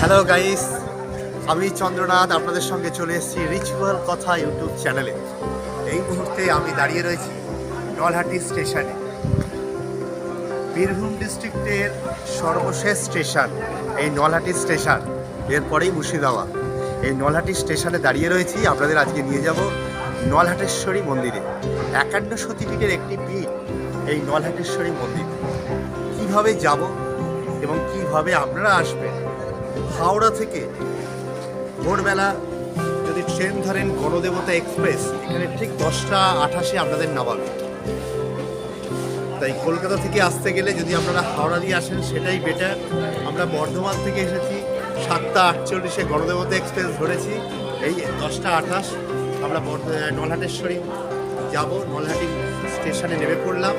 Hello guys আমি চন্দ্রনাথ, আপনাদের সঙ্গে চলে এসেছি রিচুয়াল কথা ইউটিউব চ্যানেলে। এই মুহূর্তে আমি দাঁড়িয়ে রয়েছি নলহাটি স্টেশনে। বীরভূম ডিস্ট্রিক্টের সর্বশেষ স্টেশন, এই নলহাটি স্টেশন, এরপরেই মুর্শিদাবাদ। এই নলহাটি স্টেশনে দাঁড়িয়ে রয়েছি। আপনাদের আজকে নিয়ে যাব নলহাটেশ্বরী মন্দিরে। একান্ন সতীপীঠের একটি পীঠ এই নলহাটেশ্বরী মন্দির। কীভাবে যাব এবং কীভাবে আপনারা আসবেন হাওড়া থেকে ভোরবেলা যদি ট্রেন ধরেন গণদেবতা এক্সপ্রেস, এখানে ঠিক দশটা আঠাশে আপনাদের নামাবে। তাই কলকাতা থেকে আসতে গেলে যদি আপনারা হাওড়া দিয়ে আসেন, সেটাই বেটার আমরা বর্ধমান থেকে এসেছি, সাতটা আটচল্লিশে গণদেবতা এক্সপ্রেস ধরেছি, এই দশটা আঠাশ। আমরা নলহাটেশ্বরী যাব, নলহাটি স্টেশনে নেমে পড়লাম।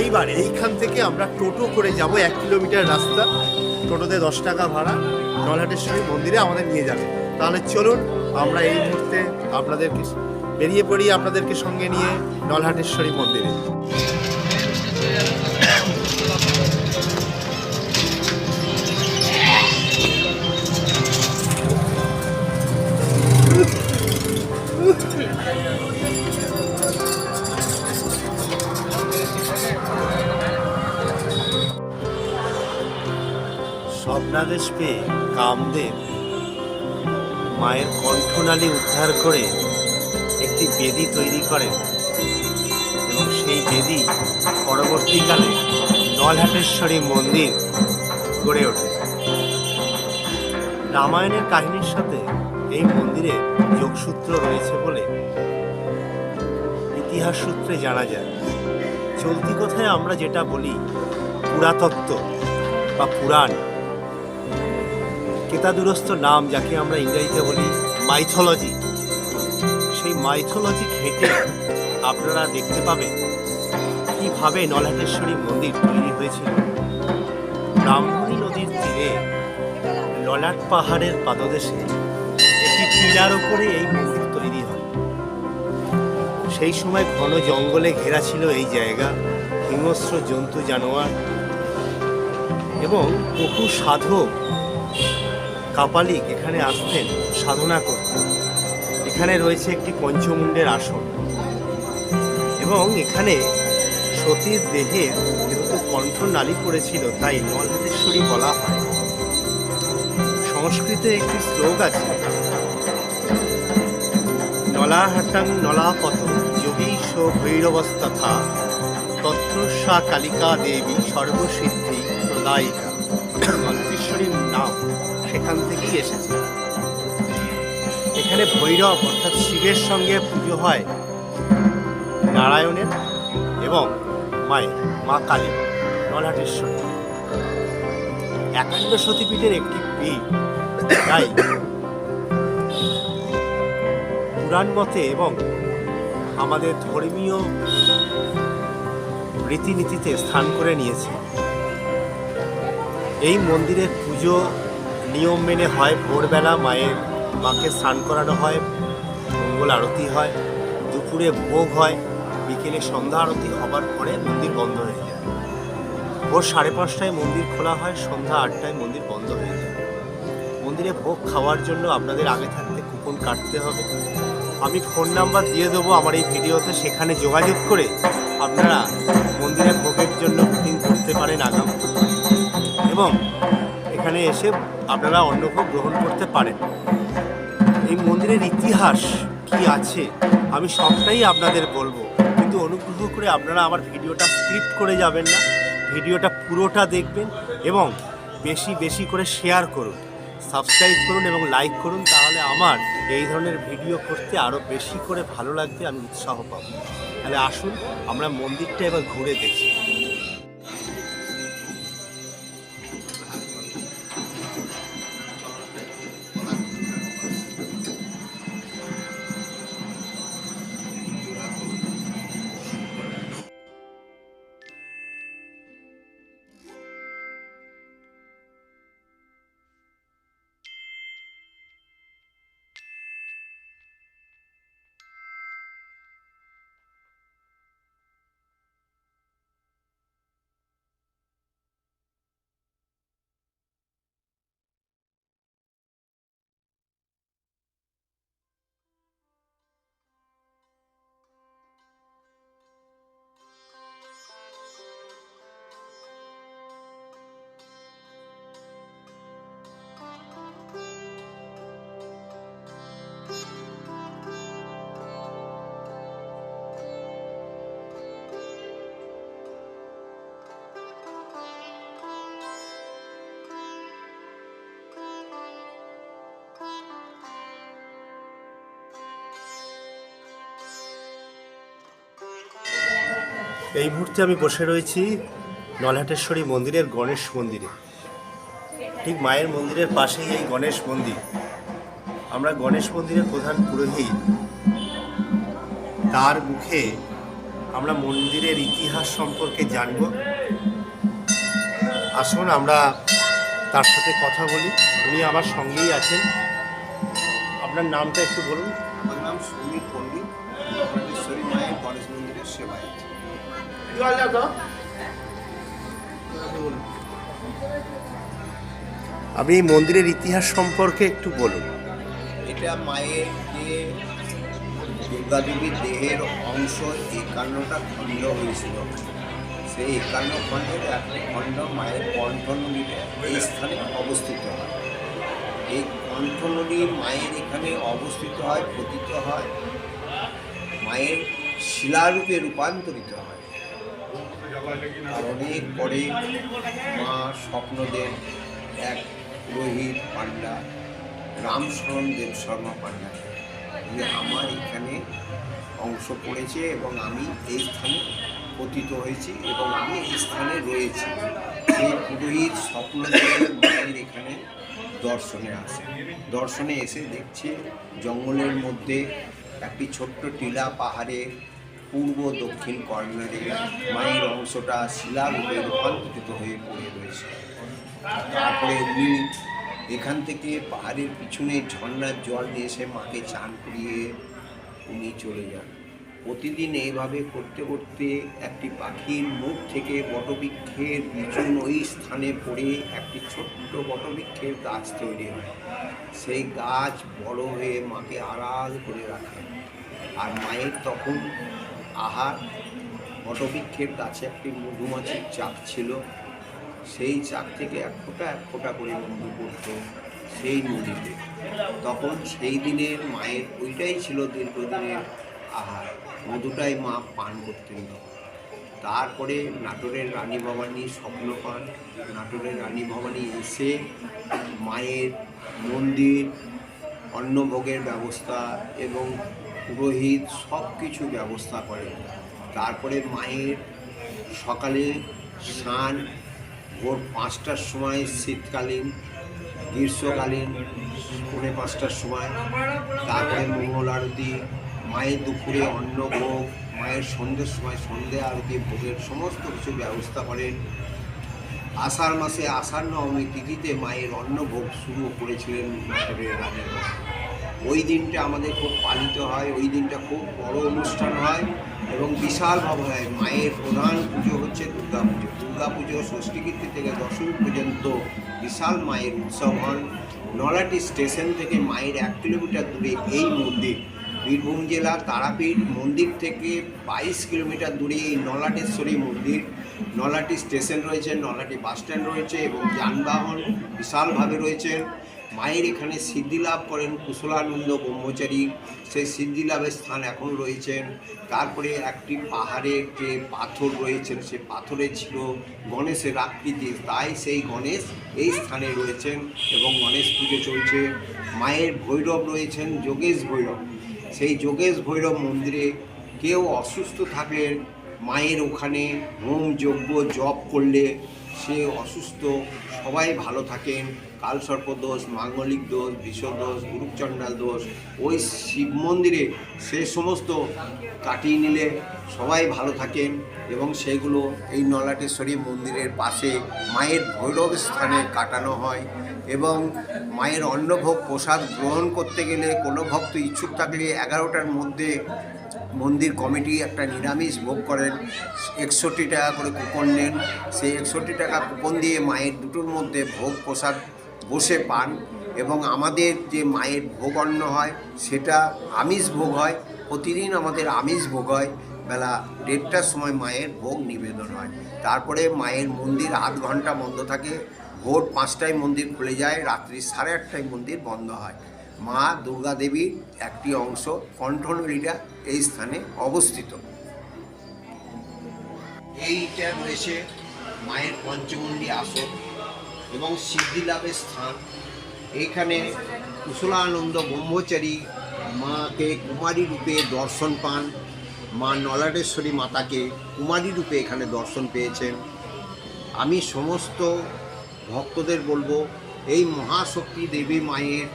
এইবার এইখান থেকে আমরা টোটো করে যাব এক কিলোমিটার রাস্তা। টোটোতে দশ টাকা ভাড়া নলহাটেশ্বরী মন্দিরে আমাদের নিয়ে যাবে। তাহলে চলুন, আমরা এই মুহূর্তে আপনাদেরকে বেরিয়ে পড়ি আপনাদেরকে সঙ্গে নিয়ে নলহাটেশ্বরী মন্দিরে। স্বপ্নাদেশ পেয়ে কামদেব মায়ের কণ্ঠনালী উদ্ধার করে একটি বেদি তৈরি করেন। এবং সেই বেদি পরবর্তীকালে নলহাটেশ্বরী মন্দির গড়ে ওঠে। রামায়ণের কাহিনীর সাথে এই মন্দিরে যোগসূত্র রয়েছে বলে ইতিহাস সূত্রে জানা যায়। চলতি কথায় আমরা যেটা বলি, পুরাতত্ত্ব বা পুরাণ। কেতাদুরস্ত নাম যাকে আমরা ইংরেজিতে বলি মাইথোলজি সেই মাইথোলজি ঘেঁটে আপনারা দেখতে পাবেন কীভাবে নলহাটেশ্বরী মন্দির তৈরি হয়েছিল ব্রাহ্মণী নদীর তীরে ললাট পাহাড়ের পাদদেশে একটি টিলার ওপরে এই মন্দির তৈরি হয়। সেই সময় ঘন জঙ্গলে ঘেরা ছিল এই জায়গা, হিংস্র জন্তু জানোয়ার এবং বহু সাধক কাপালিক এখানে আসতেন সাধনা করতেন এখানে রয়েছে একটি পঞ্চমুণ্ডের আসন। এবং এখানে সতীর দেহে যেহেতু কণ্ঠ নালী পড়েছিল, তাই নলহাটেশ্বরী বলা হয়। সংস্কৃতে একটি শ্লোক আছে, নলাহাটাং নলাপত যোগীশ ভৈরবস্তথা, তত্র সা কালিকা দেবী সর্বসিদ্ধি প্রদায়িকা। নলকেশ্বরীর নাম সেখান থেকেই এসেছে। এখানে ভৈরব অর্থাৎ শিবের সঙ্গে পুজো হয় নারায়ণের এবং মায়ের, মা কালী নলহাটেশ্বরী একান্ন সতীপীঠের একটি পীঠ, তাই পুরাণ মতে এবং আমাদের ধর্মীয় রীতিনীতিতে স্থান করে নিয়েছে। এই মন্দিরের পুজো নিয়ম মেনে হয়, ভোরবেলা মায়ের মাকে স্নান করানো হয়, মঙ্গল আরতি হয়, দুপুরে ভোগ হয়, বিকেলে সন্ধ্যা আরতি হবার পরে মন্দির বন্ধ হয়ে যায়। ভোর সাড়ে পাঁচটায় মন্দির খোলা হয়, সন্ধ্যা আটটায় মন্দির বন্ধ হয়ে যায়। মন্দিরে ভোগ খাওয়ার জন্য আপনাদের আগে থাকতে কুপন কাটতে হবে। আমি ফোন নাম্বার দিয়ে দেবো আমার এই ভিডিওতে, সেখানে যোগাযোগ করে আপনারা মন্দিরে ভোগের জন্য বুকিং করতে পারেন আগাম। এবং এখানে এসে আপনারা অন্য কেউ গ্রহণ করতে পারেন। এই মন্দিরের ইতিহাস কি আছে, আমি সবটাই আপনাদের বলব। কিন্তু অনুগ্রহ করে আপনারা আমার ভিডিওটা স্ক্রিপ্ট করে যাবেন না, ভিডিওটা পুরোটা দেখবেন এবং বেশি বেশি করে শেয়ার করুন। সাবস্ক্রাইব করুন এবং লাইক করুন, তাহলে আমার এই ধরনের ভিডিও করতে আরও বেশি করে ভালো লাগবে, আমি উৎসাহ পাবো। তাহলে আসুন, আমরা মন্দিরটা এবার ঘুরে দেখি। এই মুহূর্তে আমি বসে রয়েছি নলহাটেশ্বরী মন্দিরের গণেশ মন্দিরে। ঠিক মায়ের মন্দিরের পাশেই এই গণেশ মন্দির। আমরা গণেশ মন্দিরের প্রধান পুরোহিত। তার মুখে আমরা মন্দিরের ইতিহাস সম্পর্কে জানব। আসুন, আমরা তার সাথে কথা বলি। উনি আমার সঙ্গেই আছেন। আপনার নামটা একটু বলুন। আমার নাম সৌমিক আপনি এই মন্দিরের ইতিহাস সম্পর্কে একটু বলুন। এটা মায়ের যে দুর্গা দেবীর দেহের অংশ একান্নটা খণ্ড হয়েছিল। সেই একান্ন খণ্ডের একটি খণ্ড মায়ের কণ্ঠনলীতে এই স্থানে অবস্থিত হয়। এই কণ্ঠনলী মায়ের এখানে অবস্থিত হয় পতিত হয়। মায়ের শিলারূপে রূপান্তরিত হয়। আর অনেক পরে মা স্বপ্ন দেন এক পুরোহিত পাণ্ডা, রামশরণ দেব শর্মা পাণ্ডা। যে আমার এখানে অংশ পড়েছে এবং আমি এই স্থানে পতিত হয়েছি এবং আমি এই স্থানে রয়েছি। সেই পুরোহিত স্বপ্ন দেখে মায়ের এখানে দর্শনে আসে। দর্শনে এসে দেখছে জঙ্গলের মধ্যে একটি ছোট্ট টিলা পাহাড়ে পূর্ব, দক্ষিণ কর্নারে মায়ের অংশটা শিলারূপে রূপান্তরিত হয়ে পড়ে রয়েছে। তারপরে উনি এখান থেকে পাহাড়ের পিছনে ঝর্ণার জল নিয়ে এসে মাকে চান করিয়ে উনি চলে যান। প্রতিদিন এইভাবে করতে করতে একটি পাখির মুখ থেকে বটবৃক্ষের বিচুন ওই স্থানে পড়ে একটি ছোট্ট বটবৃক্ষের গাছ তৈরি হয়। সেই গাছ বড় হয়ে মাকে আড়াল করে রাখে। আর মায়ের তখন আহার, বটবৃক্ষের কাছে একটি মধুমাছির চাক ছিল। সেই চাক থেকে এক ফোঁটা এক ফোঁটা করে মধু পড়তো সেই নদীতে। তখন সেই দিনের মায়ের, ওইটাই ছিল দীর্ঘদিনের আহার। মধুটাই মা পান করতেন তখন। তারপরে নাটোরের রানী ভবানী স্বপ্ন পান। নাটোরের রানী ভবানী এসে মায়ের মন্দির, অন্নভোগের ব্যবস্থা এবং পুরোহিত সব কিছু ব্যবস্থা করেন। তারপরে মায়ের সকালে স্নান, ভোর পাঁচটার সময় শীতকালীন, গ্রীষ্মকালীন পৌনে পাঁচটার সময়। তারপরে মঙ্গল আরতি, মায়ের দুপুরে অন্নভোগ, মায়ের সন্ধ্যের সময় সন্ধে আরতি, ভোগের সমস্ত কিছু ব্যবস্থা করেন। আষাঢ় মাসে আষাঢ় নবমী তিথিতে মায়ের অন্নভোগ শুরু করেছিলেন রানীরা ওই দিনটা আমাদের খুব পালিত হয়, ওই দিনটা খুব বড় অনুষ্ঠান হয় এবং বিশালভাবে হয়। মায়ের প্রধান পুজো হচ্ছে দুর্গা পুজো। দুর্গা পুজো, ষষ্ঠী কীর্তি থেকে দশমী পর্যন্ত বিশাল মায়ের উৎসব হন নলাটি স্টেশন থেকে মায়ের এক কিলোমিটার দূরে এই মন্দির। বীরভূম জেলা তারাপীঠ মন্দির থেকে বাইশ কিলোমিটার দূরে এই নলাটেশ্বরী মন্দির। নলাটি স্টেশন রয়েছে, নলাটি বাস স্ট্যান্ড রয়েছে এবং যানবাহন বিশালভাবে রয়েছে। মায়ের এখানে সিদ্ধি লাভ করেন কুশলানন্দ ব্রহ্মচারী। সেই সিদ্ধি লাভের স্থান এখন রয়েছেন। তারপরে একটি পাহাড়ের যে পাথর রয়েছেন, সে পাথরে ছিল গণেশের আকৃতি। তাই সেই গণেশ এই স্থানে রয়েছেন এবং গণেশ পুজো চলছে। মায়ের ভৈরব রয়েছেন যোগেশ ভৈরব। সেই যোগেশ ভৈরব মন্দিরে কেউ অসুস্থ থাকলে মায়ের ওখানে হোম যজ্ঞ জপ করলে সে অসুস্থ, সবাই ভালো থাকেন। কালসর্প দোষ, মাঙ্গলিক দোষ বিষদোষ গুরুচণ্ডাল দোষ, ওই শিব মন্দিরে সে সমস্ত কাটিয়ে নিলে সবাই ভালো থাকেন এবং সেগুলো এই নলাটেশ্বরী মন্দিরের পাশে মায়ের ভৈরব স্থানে কাটানো হয় এবং মায়ের অন্নভোগ প্রসাদ গ্রহণ করতে গেলে কোনো ভক্ত ইচ্ছুক থাকলে এগারোটার মধ্যে মন্দির কমিটি একটা নিরামিষ ভোগ করেন। একষট্টি টাকা করে কুপন নেন। সেই একষট্টি টাকা কুপন দিয়ে মায়ের দুটোর মধ্যে ভোগ প্রসাদ বসে পান এবং আমাদের যে মায়ের ভোগ অন্ন হয়, সেটা আমিষ ভোগ হয়, প্রতিদিন আমাদের আমিষ ভোগ হয়। বেলা দেড়টার সময় মায়ের ভোগ নিবেদন হয়। তারপরে মায়ের মন্দির আধ ঘণ্টা বন্ধ থাকে। ভোর পাঁচটায় মন্দির খুলে যায়, রাত্রি সাড়ে আটটায় মন্দির বন্ধ হয়। মা দুর্গা দেবীর একটি অংশ কণ্ঠনলীটা এই স্থানে অবস্থিত। এইটা রয়েছে মায়ের পঞ্চমন্ডী আসন। এবং সিদ্ধি লাভের স্থান। এইখানে কুশলানন্দ ব্রহ্মচারী মাকে কুমারী রূপে দর্শন পান। মা নলাটেশ্বরী মাতাকে কুমারী রূপে এখানে দর্শন পেয়েছেন। আমি সমস্ত ভক্তদের বলব, এই মহাশক্তি দেবী মায়ের,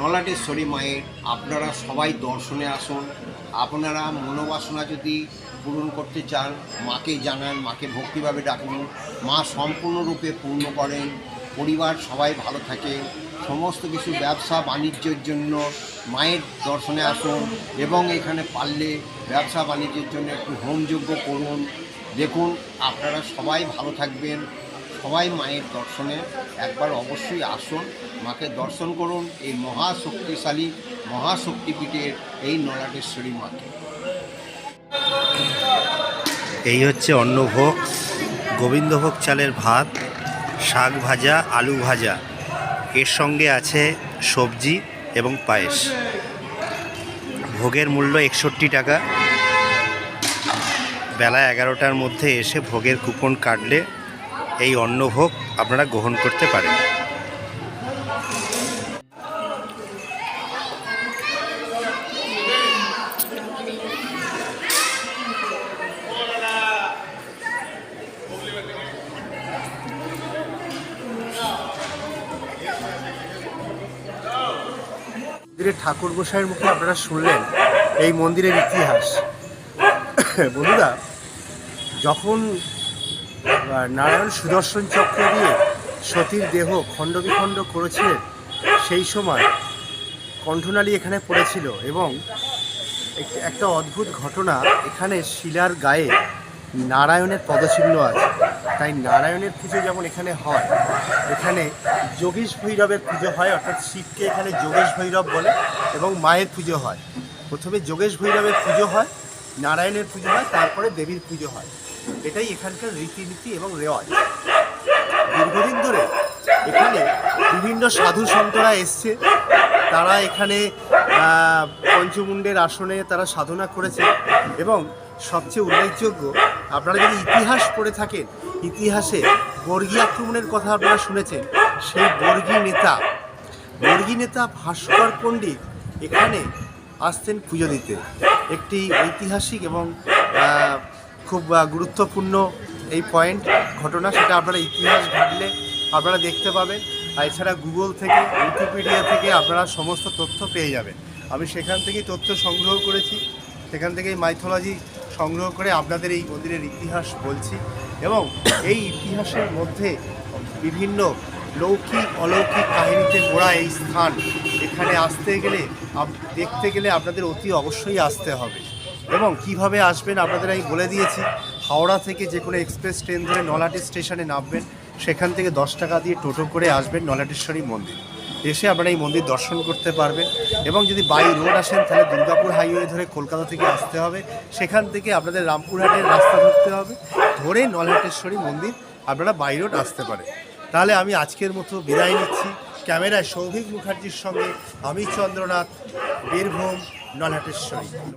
নলাটেশ্বরী মায়ের, আপনারা সবাই দর্শনে আসুন। আপনারা মনোবাসনা যদি পূরণ করতে চান, মাকে জানান, মাকে ভক্তিভাবে ডাকুন, মা সম্পূর্ণরূপে পূর্ণ করেন, পরিবার সবাই ভালো থাকে, সমস্ত কিছু ব্যবসা বাণিজ্যের জন্য মায়ের দর্শনে আসুন এবং এখানে পারলে ব্যবসা বাণিজ্যের জন্য একটু হোমযোগ্য করুন। দেখুন, আপনারা সবাই ভালো থাকবেন, সবাই মায়ের দর্শনে একবার অবশ্যই আসুন, মাকে দর্শন করুন, এই মহাশক্তিশালী মহাশক্তিপীঠের এই নলাটেশ্বরী মাকে। এই হচ্ছে অন্নভোগ, গোবিন্দভোগ চালের ভাত, শাক ভাজা, আলু ভাজা। এর সঙ্গে আছে সবজি এবং পায়েস। ভোগের মূল্য একষট্টি টাকা। বেলা এগারোটার মধ্যে এসে ভোগের কুপন কাটলে এই অন্নভোগ আপনারা গ্রহণ করতে পারেন। মন্দিরের ঠাকুর গোসাইয়ের মুখে আপনারা শুনলেন এই মন্দিরের ইতিহাস। বন্ধুরা, যখন নারায়ণ সুদর্শন চক্র দিয়ে সতীর দেহ খণ্ড বিখণ্ড করেছিলেন, সেই সময় কণ্ঠনালী এখানে পড়েছিল এবং এক- একটা অদ্ভুত ঘটনা, এখানে শিলার গায়ে নারায়ণের পদচিহ্ন আছে। তাই নারায়ণের পুজো যেমন এখানে হয় এখানে যোগেশ ভৈরবের পুজো হয়, অর্থাৎ শিবকে এখানে যোগেশ ভৈরব বলে এবং মায়ের পুজো হয়। প্রথমে যোগেশ ভৈরবের পুজো হয়, নারায়ণের পুজো হয়, তারপরে দেবীর পুজো হয়। এটাই এখানকার রীতিনীতি এবং রেওয়াজ। দীর্ঘদিন ধরে এখানে বিভিন্ন সাধু সন্তরা এসছে। তারা এখানে পঞ্চমুণ্ডের আসনে তারা সাধনা করেছে এবং সবচেয়ে উল্লেখযোগ্য, আপনারা যদি ইতিহাস পড়ে থাকেন, ইতিহাসে বর্গী আক্রমণের কথা আপনারা শুনেছেন, সেই বর্গী নেতা বর্গী নেতা ভাস্কর পণ্ডিত এখানে আসতেন পুজো দিতে। একটি ঐতিহাসিক এবং খুব গুরুত্বপূর্ণ এই পয়েন্ট ঘটনা, সেটা আপনারা ইতিহাস ঘাটলে আপনারা দেখতে পাবেন। আর এছাড়া গুগল থেকে, উইকিপিডিয়া থেকে আপনারা সমস্ত তথ্য পেয়ে যাবেন। আমি সেখান থেকেই তথ্য সংগ্রহ করেছি। সেখান থেকেই মাইথোলজি সংগ্রহ করে আপনাদের এই মন্দিরের ইতিহাস বলছি। এবং এই ইতিহাসের মধ্যে বিভিন্ন লৌকিক, অলৌকিক কাহিনীতে গোড়া এই স্থান, এখানে আসতে গেলে দেখতে গেলে আপনাদের অতি অবশ্যই আসতে হবে। এবং কীভাবে আসবেন আপনাদের আমি বলে দিয়েছি, হাওড়া থেকে যে কোনো এক্সপ্রেস ট্রেন ধরে নলাটি স্টেশনে নামবেন, সেখান থেকে দশ টাকা দিয়ে টোটো করে আসবেন নলাটেশ্বরী মন্দির। এসে আপনারা এই মন্দির দর্শন করতে পারবেন এবং যদি বাই রোড আসেন, তাহলে দুর্গাপুর হাইওয়ে ধরে কলকাতা থেকে আসতে হবে। সেখান থেকে আপনাদের রামপুরহাটের রাস্তা ধরতে হবে। ধরে নলহাটেশ্বরী মন্দির আপনারা বাইরেও আসতে পারে তাহলে আমি আজকের মতো বিদায় নিচ্ছি। ক্যামেরায় সৌভিক মুখার্জির সঙ্গে আমি চন্দ্রনাথ, বীরভূম, নলহাটেশ্বরী।